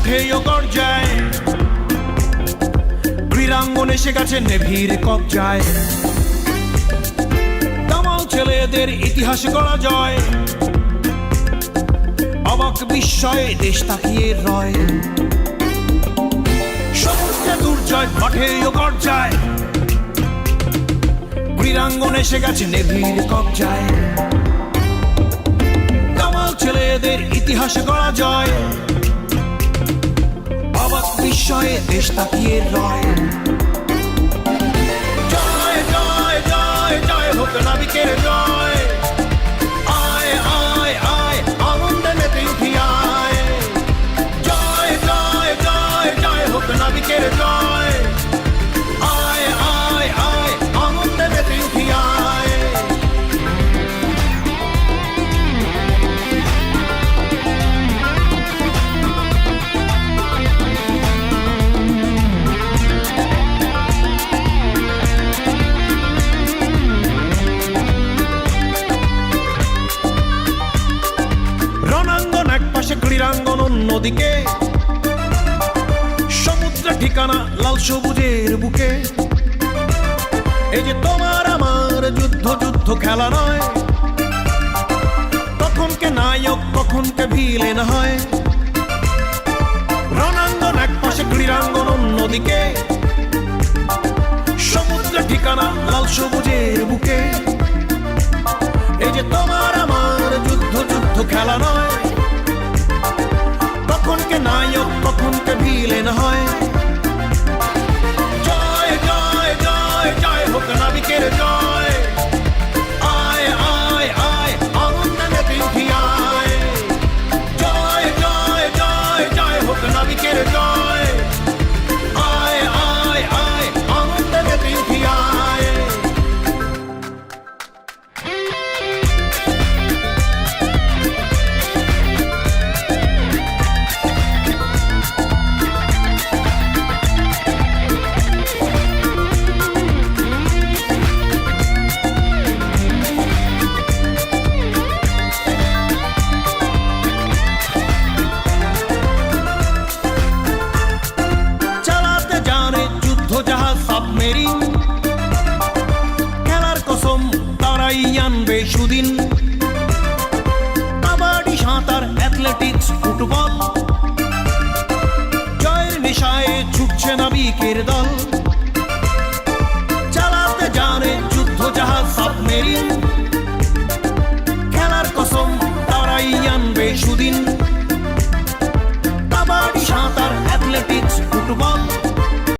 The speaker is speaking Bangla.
মাঠেও গর্জায় ক্রীড়াঙ্গন এসে গেছে নেভির কবজায়। দামাল ছেলেদের ইতিহাস গড়া জয়। অবাক বিস্ময়ে দেশ তাকিয়ে রয়। সমুদ্রে দুর্জয় মাঠেও গর্জায় ক্রীড়াঙ্গন এসে গেছে নেভির কবজায়। কামাল ছেলেদের ইতিহাস গড়া অবাক বিস্ময়ে দেশ তাকিয়ে রয় জয় জয় জয় জয় হোক নাবিকের জয়। অন্যদিকে সমুদ্র ঠিকানা লাল সবুজের বুকে। এই যে তোমার আমার যুদ্ধ যুদ্ধ খেলা নয়, কখন কে নায়ক, কখন কে ভিলেন হয়। রণাঙ্গন এক পাশে, ক্রীড়াঙ্গন অন্যদিকে সমুদ্র ঠিকানা লাল সবুজের বুকে। এই যে তোমার আমার যুদ্ধ যুদ্ধ খেলা নয় হোক নাবিকের জয় আয় আনবে সুদিন। কাবাডি, সাঁতার অ্যাথলেটিক্স ফুটবল জয়ের নেশায় ছুটছে নাবিকের দল। চালাতে জানে যুদ্ধ জাহাজ সাবমেরিন। খেলার কসম তারাই আনবে সুদিন। কাবাডি, সাঁতার অ্যাথলেটিক্স ফুটবল